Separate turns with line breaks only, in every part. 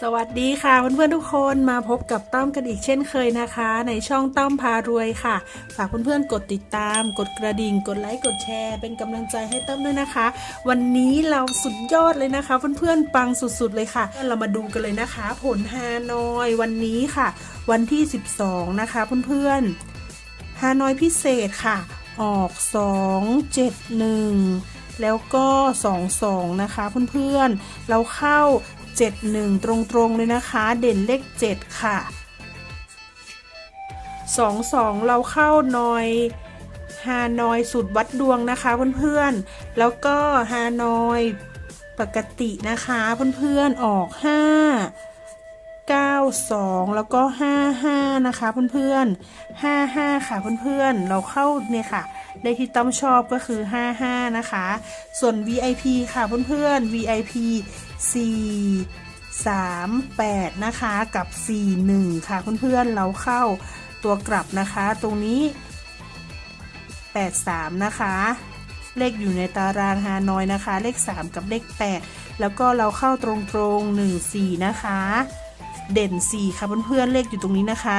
สวัสดีค่ะเพื่อนๆทุกคนมาพบกับต้อมกันอีกเช่นเคยนะคะ ในช่องต้อมพารวยค่ะ ฝากเพื่อนๆกดติดตาม กดกระดิ่ง กดไลค์กดแชร์ เป็นกำลังใจให้ต้อมด้วยนะคะ วันนี้เราสุดยอดเลยนะคะ เพื่อนๆปังสุดๆเลยค่ะ เรามาดูกันเลยนะคะ ผลฮานอยวันนี้ค่ะ วันที่ 12 นะคะ เพื่อนๆฮานอยพิเศษค่ะ ออก 271แล้วก็ 22 นะคะเพื่อนๆ เราเข้า 71 ตรงๆเลยนะคะ เด่นเลข 7 ค่ะ 22 เราเข้านอยฮานอยสุดวัดดวงนะคะเพื่อนๆ แล้วก็ฮานอยปกตินะคะเพื่อนๆ ออก 5 92 แล้วก็ 55 นะคะเพื่อนๆ 55 ค่ะเพื่อนๆ เราเข้าเนี่ยค่ะ เลขที่ต้อมชอบก็คือ 55 นะคะ ส่วน VIP ค่ะเพื่อนๆ VIP 4 3 8 นะคะกับ 4 1 ค่ะเพื่อนๆเราเข้าตัวกลับนะคะ ตรงนี้ 83 นะคะ เลขอยู่ในตารางฮานอยนะคะ เลข 3 กับเลข 8 แล้วก็เราเข้าตรงๆ 1 4 นะคะ เด่น 4 ค่ะเพื่อนๆเลขอยู่ตรงนี้นะคะ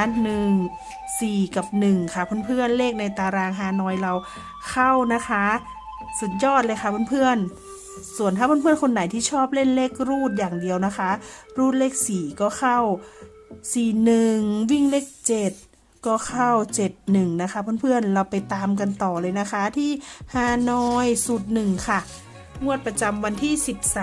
1 4 กับ 1 ค่ะเพื่อนๆเลขในตารางฮานอยเราเข้านะคะ สุดยอดเลยค่ะเพื่อนๆ ส่วนถ้าเพื่อนๆคนไหนที่ชอบเล่นเลขรูดอย่างเดียวนะคะ รูดเลข 4 ก็เข้า 41 วิ่งเลข 7ก็เข้า 71 นะคะ เพื่อนๆ เราไปตามกันต่อเลยนะคะที่ฮานอยสุด1ค่ะ งวดประจำวันที่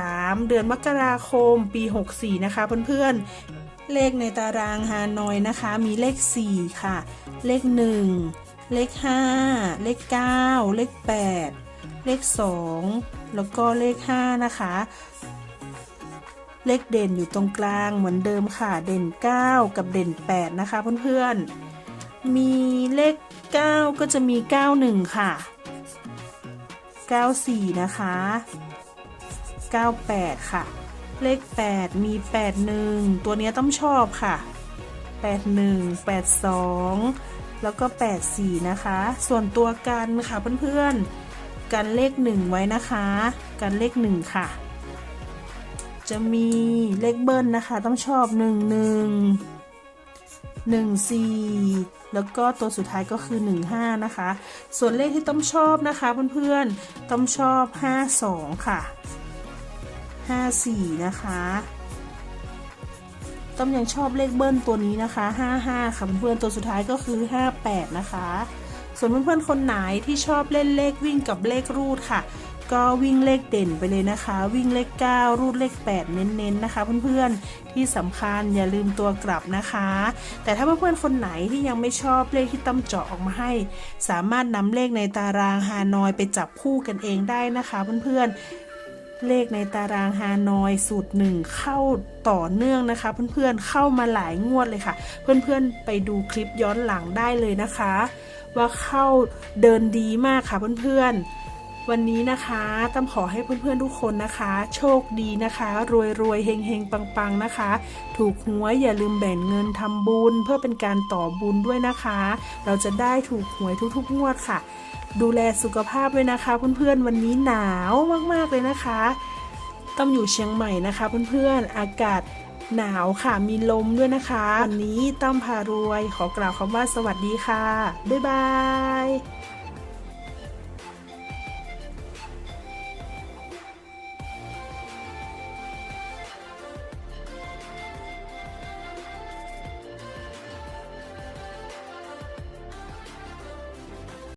13 เดือนมกราคมปี 64 นะคะ เพื่อนๆ เลขในตารางฮานอยนะคะ มีเลข 4 ค่ะ เลข 1 เลข 5 เลข 9 เลข 8 เลข 2 แล้วก็เลข 5 นะคะ เลขเด่นอยู่ตรงกลางเหมือนเดิมค่ะ เด่น 9 กับเด่น 8 นะคะเพื่อนๆ มีเลข 9 ก็จะมี 91 ค่ะ 94 นะคะ 98 ค่ะ เลข 8 มี 81 ตัวนี้ต้องชอบค่ะ 81 82 แล้วก็ 84 นะคะ ส่วนตัวกันค่ะเพื่อนๆ กันเลข 1 ไว้นะคะ กันเลข 1 ค่ะ จะมีเลขเบิ้ลนะคะต้องชอบ 1 1 1 4 แล้วก็ตัวสุดท้ายก็คือ 1 5 นะคะ ส่วนเลขที่ต้องชอบนะคะเพื่อนๆต้องชอบ 5 2 ค่ะ 5 4 นะคะต้อมยังชอบเลขเบิ้ลตัวนี้นะคะ 55 ค่ะเพื่อนๆตัวสุดท้ายก็คือ 58 นะคะ ส่วนเพื่อนๆคนไหนที่ชอบเล่นเลขวิ่งกับเลขรูดค่ะ ก็วิ่งเลขเด่นไปเลยนะคะ วิ่งเลข 9 รูดเลข 8 เน้นๆนะคะ เพื่อนๆที่สำคัญอย่าลืมตัวกลับนะคะ แต่ถ้าเพื่อนๆคนไหนที่ยังไม่ชอบเลขที่ต้อมเจาะออกมาให้ สามารถนำเลขในตารางฮานอยไปจับคู่กันเองได้นะคะ เพื่อนๆ เลขในตารางฮานอยสูตรหนึ่งเข้าต่อเนื่องนะคะ เพื่อนๆเข้ามาหลายงวดเลยค่ะ เพื่อนๆไปดูคลิปย้อนหลังได้เลยนะคะ ว่าเข้าเดินดีมากค่ะเพื่อนๆ วันนี้นะคะตั้มขอให้เพื่อนๆทุกคนนะคะ โชคดีนะคะ รวยรวยเฮงเฮงปังๆนะคะ ถูกหวยอย่าลืมแบ่งเงินทำบุญ เพื่อเป็นการต่อบุญด้วยนะคะ เราจะได้ถูกหวยทุกๆงวดค่ะ ดูแลสุขภาพด้วยนะคะ เพื่อนๆวันนี้หนาวมากๆเลยนะคะต้อมอยู่เชียงใหม่นะคะ เพื่อนๆอากาศหนาวค่ะมีลมด้วยนะคะ วันนี้ต้อมพารวยขอกล่าวคำว่าสวัสดีค่ะบ๊ายบาย